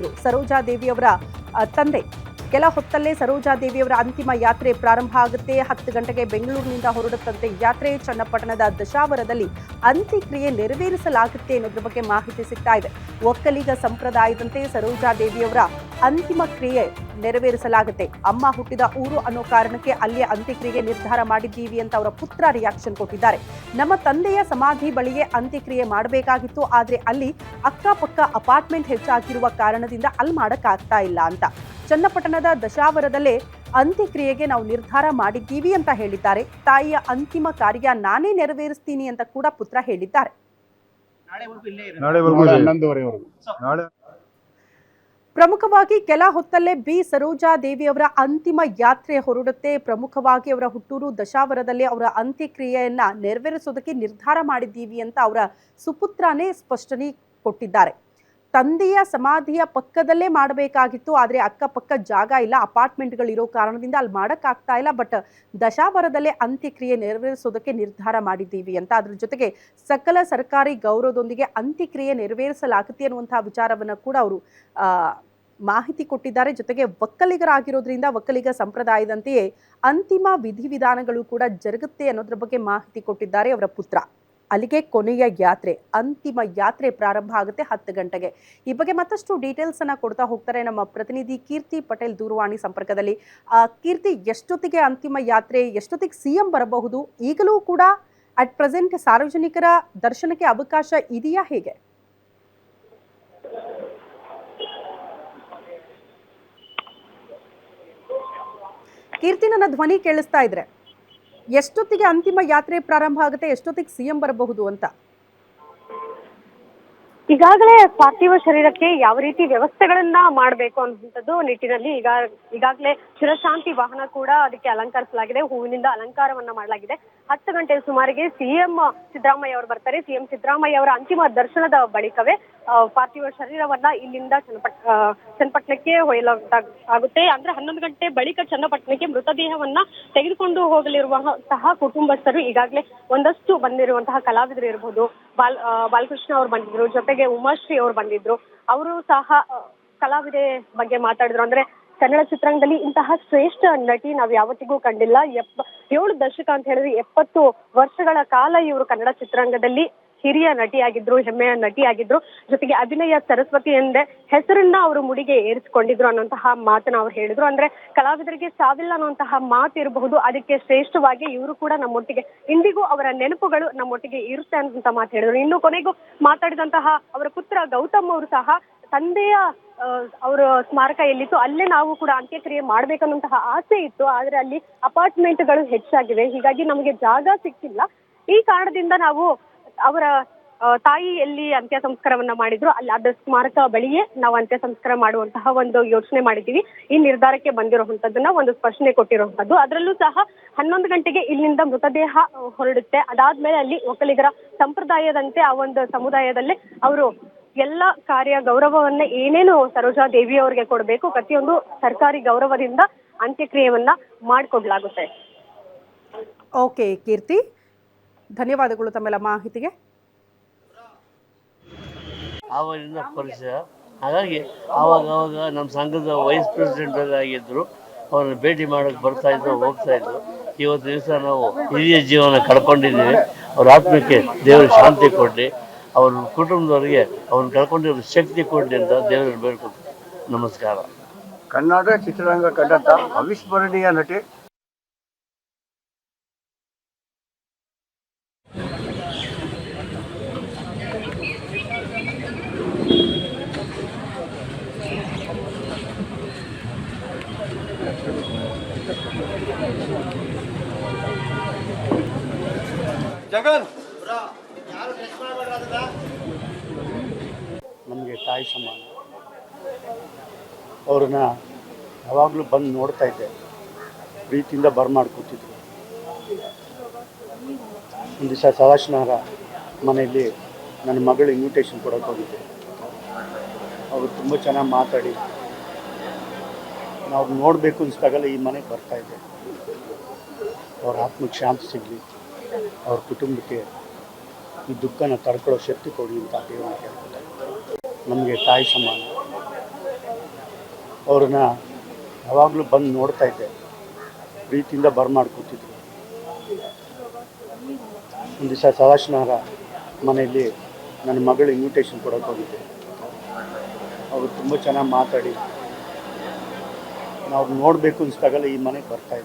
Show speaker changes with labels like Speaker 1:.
Speaker 1: ಹೋದ್ರು ಸರೋಜಾ ದೇವಿಯವರ ಆ, ತಂದೆ. ಕೆಲ ಹೊತ್ತಲ್ಲೇ ಸರೋಜಾ ದೇವಿಯವರ ಅಂತಿಮ ಯಾತ್ರೆ ಪ್ರಾರಂಭ ಆಗುತ್ತೆ. ಹತ್ತು ಗಂಟೆಗೆ ಬೆಂಗಳೂರಿನಿಂದ ಹೊರಡುತ್ತಂತೆ ಯಾತ್ರೆ. ಚನ್ನಪಟ್ಟಣದ ದಶಾವರದಲ್ಲಿ ಅಂತ್ಯಕ್ರಿಯೆ ನೆರವೇರಿಸಲಾಗುತ್ತೆ ಅನ್ನೋದ್ರ ಬಗ್ಗೆ ಮಾಹಿತಿ ಸಿಗ್ತಾ ಇದೆ. ಒಕ್ಕಲಿಗ ಸಂಪ್ರದಾಯದಂತೆ ಸರೋಜಾ ದೇವಿಯವರ ಅಂತಿಮ ಕ್ರಿಯೆ ನೆರವೇರಿಸಲಾಗುತ್ತೆ. ಅಮ್ಮ ಹುಟ್ಟಿದ ಊರು ಅನ್ನೋ ಕಾರಣಕ್ಕೆ ಅಲ್ಲಿಯ ಅಂತ್ಯಕ್ರಿಯೆಗೆ ನಿರ್ಧಾರ ಮಾಡಿದ್ದೀವಿ ಅಂತ ಅವರ ಪುತ್ರ ರಿಯಾಕ್ಷನ್ ಕೊಟ್ಟಿದ್ದಾರೆ. ನಮ್ಮ ತಂದೆಯ ಸಮಾಧಿ ಬಳಿಗೆ ಅಂತ್ಯಕ್ರಿಯೆ ಮಾಡಬೇಕಾಗಿತ್ತು ಆದ್ರೆ ಅಲ್ಲಿ ಅಕ್ಕಪಕ್ಕ ಅಪಾರ್ಟ್ಮೆಂಟ್ ಹೆಚ್ಚಾಗಿರುವ ಕಾರಣದಿಂದ ಅಲ್ಲಿ ಮಾಡಕ್ಕಾಗ್ತಾ ಇಲ್ಲ ಅಂತ. ಚನ್ನಪಟ್ಟಣದ ದಶಾವರದಲ್ಲೇ ಅಂತ್ಯಕ್ರಿಯೆಗೆ ನಾವು ನಿರ್ಧಾರ ಮಾಡಿದ್ದೀವಿ ಅಂತ ಹೇಳಿದ್ದಾರೆ. ತಾಯಿಯ ಅಂತಿಮ ಕಾರ್ಯ ನಾನೇ ನೆರವೇರಿಸ್ತೀನಿ ಅಂತ ಕೂಡ ಪುತ್ರ ಹೇಳಿದ್ದಾರೆ.
Speaker 2: ನಾಳೆ
Speaker 1: ಪ್ರಮುಖವಾಗಿ ಕೆಲ ಹೊತ್ತಲ್ಲೇ ಬಿ. ಸರೋಜಾ ದೇವಿಯವರ ಅಂತಿಮ ಯಾತ್ರೆ ಹೊರಡುತ್ತೆ. ಪ್ರಮುಖವಾಗಿ ಅವರ ಹುಟ್ಟೂರು ದಶಾವರದಲ್ಲಿ ಅವರ ಅಂತ್ಯಕ್ರಿಯೆಯನ್ನ ನೆರವೇರಿಸೋದಕ್ಕೆ ನಿರ್ಧಾರ ಮಾಡಿದ್ದೀವಿ ಅಂತ ಅವರ ಸುಪುತ್ರನೇ ಸ್ಪಷ್ಟನೆ ಕೊಟ್ಟಿದ್ದಾರೆ. ತಂದೆಯ ಸಮಾಧಿಯ ಪಕ್ಕದಲ್ಲೇ ಮಾಡಬೇಕಾಗಿತ್ತು, ಆದರೆ ಅಕ್ಕಪಕ್ಕ ಜಾಗ ಇಲ್ಲ ಅಪಾರ್ಟ್ಮೆಂಟ್ಗಳಿರೋ ಕಾರಣದಿಂದ ಅಲ್ಲಿ ಮಾಡೋಕ್ಕಾಗ್ತಾ ಇಲ್ಲ, ಬಟ್ ದಶಾವರದಲ್ಲೇ ಅಂತ್ಯಕ್ರಿಯೆ ನೆರವೇರಿಸೋದಕ್ಕೆ ನಿರ್ಧಾರ ಮಾಡಿದ್ದೀವಿ ಅಂತ. ಅದ್ರ ಜೊತೆಗೆ ಸಕಲ ಸರ್ಕಾರಿ ಗೌರವದೊಂದಿಗೆ ಅಂತ್ಯಕ್ರಿಯೆ ನೆರವೇರಿಸಲಾಗುತ್ತೆ ಅನ್ನುವಂಥ ವಿಚಾರವನ್ನು ಕೂಡ ಅವರು ಮಾಹಿತಿ ಕೊಟ್ಟಿದ್ದಾರೆ. ಜೊತೆಗೆ ಒಕ್ಕಲಿಗರಾಗಿರೋದ್ರಿಂದ ಒಕ್ಕಲಿಗ ಸಂಪ್ರದಾಯದಂತೆಯೇ ಅಂತಿಮ ವಿಧಿವಿಧಾನಗಳು ಕೂಡ ಜರುಗುತ್ತೆ ಅನ್ನೋದ್ರ ಬಗ್ಗೆ ಮಾಹಿತಿ ಕೊಟ್ಟಿದ್ದಾರೆ ಅವರ ಪುತ್ರ. ಅಲ್ಲಿಗೆ ಕೊನೆಯ ಯಾತ್ರೆ ಅಂತಿಮ ಯಾತ್ರೆ ಪ್ರಾರಂಭ ಆಗುತ್ತೆ ಹತ್ತು ಗಂಟೆಗೆ. ಈ ಬಗ್ಗೆ ಮತ್ತಷ್ಟು ಡೀಟೇಲ್ಸ್ ಅನ್ನ ಕೊಡ್ತಾ ಹೋಗ್ತಾರೆ ನಮ್ಮ ಪ್ರತಿನಿಧಿ ಕೀರ್ತಿ ಪಟೇಲ್ ದೂರವಾಣಿ ಸಂಪರ್ಕದಲ್ಲಿ. ಆ, ಕೀರ್ತಿ ಎಷ್ಟೊತ್ತಿಗೆ ಅಂತಿಮ ಯಾತ್ರೆ ಎಷ್ಟೊತ್ತಿಗೆ ಸಿಎಂ ಬರಬಹುದು? ಈಗಲೂ ಕೂಡ ಅಟ್ ಪ್ರೆಸೆಂಟ್ ಸಾರ್ವಜನಿಕರ ದರ್ಶನಕ್ಕೆ ಅವಕಾಶ ಇದೆಯಾ ಹೇಗೆ? ಕೀರ್ತಿ ನನ್ನ ಧ್ವನಿ ಕೇಳಿಸ್ತಾ ಇದ್ರೆ. ಎಷ್ಟೊತ್ತಿಗೆ ಅಂತಿಮ ಯಾತ್ರೆ ಪ್ರಾರಂಭ ಆಗುತ್ತೆ ಎಷ್ಟೊತ್ತಿಗೆ ಸಿಎಂ ಬರಬಹುದು ಅಂತ?
Speaker 3: ಈಗಾಗಲೇ ಪಾರ್ಥಿವ ಶರೀರಕ್ಕೆ ಯಾವ ರೀತಿ ವ್ಯವಸ್ಥೆಗಳನ್ನ ಮಾಡಬೇಕು ಅನ್ನುವಂಥದ್ದು ನಿಟ್ಟಿನಲ್ಲಿ ಈಗ ಈಗಾಗಲೇ ಚಿರಶಾಂತಿ ವಾಹನ ಕೂಡ ಅದಕ್ಕೆ ಅಲಂಕರಿಸಲಾಗಿದೆ. ಹೂವಿನಿಂದ ಅಲಂಕಾರವನ್ನ ಮಾಡಲಾಗಿದೆ. ಹತ್ತು ಗಂಟೆ ಸುಮಾರಿಗೆ ಸಿಎಂ ಸಿದ್ದರಾಮಯ್ಯ ಅವರು ಬರ್ತಾರೆ. ಸಿಎಂ ಸಿದ್ದರಾಮಯ್ಯ ಅವರ ಅಂತಿಮ ದರ್ಶನದ ಬಳಿಕವೇ ಪಾರ್ಥಿವ ಶರೀರವನ್ನ ಇಲ್ಲಿಂದ ಚನ್ನಪಟ್ ಚನ್ನಪಟ್ಟಣಕ್ಕೆ ಒಯ್ಯಲಾಗುತ್ತೆ ಅಂದ್ರೆ ಹನ್ನೊಂದು ಗಂಟೆ ಬಳಿಕ ಚನ್ನಪಟ್ಟಣಕ್ಕೆ ಮೃತದೇಹವನ್ನ ತೆಗೆದುಕೊಂಡು ಹೋಗಲಿರುವಂತಹ ಕುಟುಂಬಸ್ಥರು ಈಗಾಗಲೇ ಒಂದಷ್ಟು ಬಂದಿರುವಂತಹ ಕಲಾವಿದರು ಇರಬಹುದು ಬಾಲ್ ಬಾಲಕೃಷ್ಣ ಅವ್ರು ಬಂದಿದ್ರು, ಜೊತೆಗೆ ಉಮಾಶ್ರೀ ಅವ್ರು ಬಂದಿದ್ರು. ಅವರು ಸಹ ಕಲಾವಿದೆ ಬಗ್ಗೆ ಮಾತಾಡಿದ್ರು. ಅಂದ್ರೆ ಕನ್ನಡ ಚಿತ್ರರಂಗದಲ್ಲಿ ಇಂತಹ ಶ್ರೇಷ್ಠ ನಟಿ ನಾವು ಯಾವತ್ತಿಗೂ ಕಂಡಿಲ್ಲ. ಎಪ್ ಏಳು ದಶಕ ಅಂತ ಹೇಳಿದ್ರೆ ಎಪ್ಪತ್ತು ವರ್ಷಗಳ ಕಾಲ ಇವರು ಕನ್ನಡ ಚಿತ್ರರಂಗದಲ್ಲಿ ಹಿರಿಯ ನಟಿಯಾಗಿದ್ರು, ಹೆಮ್ಮೆಯ ನಟಿಯಾಗಿದ್ರು, ಜೊತೆಗೆ ಅಭಿನಯ ಸರಸ್ವತಿ ಎಂದೇ ಹೆಸರನ್ನ ಅವರು ಮುಡಿಗೆ ಏರಿಸಿಕೊಂಡಿದ್ರು ಅನ್ನುವಂತಹ ಮಾತನ್ನ ಅವ್ರು ಹೇಳಿದ್ರು. ಅಂದ್ರೆ ಕಲಾವಿದರಿಗೆ ಸಾವಿಲ್ಲ ಅನ್ನುವಂತಹ ಮಾತು ಇರಬಹುದು, ಅದಕ್ಕೆ ಶ್ರೇಷ್ಠವಾಗಿ ಇವರು ಕೂಡ ನಮ್ಮೊಟ್ಟಿಗೆ, ಇಂದಿಗೂ ಅವರ ನೆನಪುಗಳು ನಮ್ಮೊಟ್ಟಿಗೆ ಇರುತ್ತೆ ಅನ್ನುವಂತ ಮಾತು ಹೇಳಿದ್ರು. ಇನ್ನು ಕೊನೆಗೂ ಮಾತಾಡಿದಂತಹ ಅವರ ಪುತ್ರ ಗೌತಮ್ ಅವರು ಸಹ ತಂದೆಯ ಅವರ ಸ್ಮಾರಕ ಎಲ್ಲಿತ್ತು ಅಲ್ಲೇ ನಾವು ಕೂಡ ಅಂತ್ಯಕ್ರಿಯೆ ಮಾಡ್ಬೇಕನ್ನುವಂತಹ ಆಸೆ ಇತ್ತು. ಆದ್ರೆ ಅಲ್ಲಿ ಅಪಾರ್ಟ್ಮೆಂಟ್ಗಳು ಹೆಚ್ಚಾಗಿವೆ. ಹೀಗಾಗಿ ನಮಗೆ ಜಾಗ ಸಿಕ್ಕಿಲ್ಲ. ಈ ಕಾರಣದಿಂದ ನಾವು ಅವರ ತಾಯಿ ಎಲ್ಲಿ ಅಂತ್ಯ ಸಂಸ್ಕಾರವನ್ನ ಮಾಡಿದ್ರು. ಅಲ್ಲಿ ಅದ ಸ್ಮಾರಕ ಬಳಿಯೇ ನಾವು ಅಂತ್ಯ ಸಂಸ್ಕಾರ ಮಾಡುವಂತಹ ಒಂದು ಯೋಚನೆ ಮಾಡಿದ್ದೀವಿ. ಈ ನಿರ್ಧಾರಕ್ಕೆ ಬಂದಿರುವಂತದ್ದನ್ನ ಒಂದು ಸ್ಪಷ್ಟನೆ ಕೊಟ್ಟಿರುವಂತದ್ದು ಅದರಲ್ಲೂ ಸಹ ಹನ್ನೊಂದು ಗಂಟೆಗೆ ಇಲ್ಲಿಂದ ಮೃತದೇಹ ಹೊರಡುತ್ತೆ. ಅದಾದ್ಮೇಲೆ ಅಲ್ಲಿ ಒಕ್ಕಲಿಗರ ಸಂಪ್ರದಾಯದಂತೆ ಆ ಒಂದು ಸಮುದಾಯದಲ್ಲಿ ಅವರು ಎಲ್ಲ ಕಾರ್ಯ ಗೌರವವನ್ನ ಏನೇನು ಸರೋಜಾ ದೇವಿ ಅವರಿಗೆ ಕೊಡಬೇಕು, ಪ್ರತಿಯೊಂದು ಸರ್ಕಾರಿ ಗೌರವದಿಂದ ಅಂತ್ಯಕ್ರಿಯೆಯನ್ನ ಮಾಡಿಕೊಡ್ಲಾಗುತ್ತೆ.
Speaker 1: ಓಕೆ ಕೀರ್ತಿ. ಧನ್ಯವಾದಗಳು ತಮ್ಮೆಲ್ಲ ಮಾಹಿತಿಗೆ.
Speaker 4: ಆವಾಗಿನ ಪರಿಸರ ಹಾಗಾಗಿ ಆವಾಗ ಅವಾಗ ನಮ್ಮ ಸಂಘದ ವೈಸ್ ಪ್ರೆಸಿಡೆಂಟ್ ಆಗಿದ್ದರು ಅವ್ರನ್ನ ಭೇಟಿ ಮಾಡೋಕ್ಕೆ ಬರ್ತಾ ಇದ್ರು ಹೋಗ್ತಾ ಇದ್ರು. ಇವತ್ತು ದಿವಸ ನಾವು ಹಿರಿಯ ಜೀವನ ಕಳ್ಕೊಂಡಿದ್ದೀವಿ. ಅವ್ರ ಆತ್ಮಕ್ಕೆ ದೇವರು ಶಾಂತಿ ಕೊಡಲಿ. ಅವ್ರ ಕುಟುಂಬದವರಿಗೆ ಅವ್ರನ್ನ ಕಳ್ಕೊಂಡಿರೋ ಶಕ್ತಿ ಕೊಡಲಿ ಅಂತ ದೇವರಲ್ಲಿ ಬೇಡ್ಕೊಳ್ತೀನಿ ನಮಸ್ಕಾರ.
Speaker 2: ಕನ್ನಡ ಚಿತ್ರರಂಗ ಕಂಡಂಥ ಅವಿಸ್ಮರಣೀಯ ನಟಿ
Speaker 5: ನಮಗೆ ತಾಯಿ ಸಮಾನ. ಅವ್ರನ್ನ ಯಾವಾಗಲೂ ಬಂದು ನೋಡ್ತಾ ಇದ್ದೆ. ಪ್ರೀತಿಯಿಂದ ಬರ್ಮಾಡ್ಕೊತಿದ್ರು. ಒಂದು ದಿವಸ ಸದಾಶಿವರ ಮನೆಯಲ್ಲಿ ನನ್ನ ಮಗಳು ಇನ್ವಿಟೇಷನ್ ಕೊಡೋಕೆ ಹೋಗಿದ್ದೆ. ಅವರು ತುಂಬ ಚೆನ್ನಾಗಿ ಮಾತಾಡಿ ನಾವು ನೋಡಬೇಕು ಅನಿಸ್ದಾಗಲ್ಲ ಈ ಮನೆಗೆ ಬರ್ತಾ ಇದೆ. ಅವ್ರ ಆತ್ಮಕ್ಕೆ ಶಾಂತಿ ಸಿಗಲಿ. ಅವ್ರ ಕುಟುಂಬಕ್ಕೆ ಈ ದುಃಖನ ತಡ್ಕೊಳ್ಳೋ ಶಕ್ತಿ ಕೊಡಿ ಅಂತ ದೇವರನ್ನ ಕೇಳ್ಕೊತಾರೆ. ನಮಗೆ ತಾಯಿ ಸಮಾನ. ಅವ್ರನ್ನ ಯಾವಾಗಲೂ ಬಂದು ನೋಡ್ತಾ ಇದ್ದೆ. ಪ್ರೀತಿಯಿಂದ ಬರ್ಮಾಡ್ಕೊತಿದ್ರು. ಒಂದು ದಿವಸ ಸದಾಶಿವರ ಮನೆಯಲ್ಲಿ ನನ್ನ ಮಗಳು ಇನ್ವಿಟೇಷನ್ ಕೊಡೋಕೆ ಹೋಗಿದ್ದೆ. ಅವರು ತುಂಬ ಚೆನ್ನಾಗಿ ಮಾತಾಡಿ ನಾವು ನೋಡಬೇಕು ಅನ್ಸ್ದಾಗಲ್ಲ ಈ ಮನೆಗೆ ಬರ್ತಾ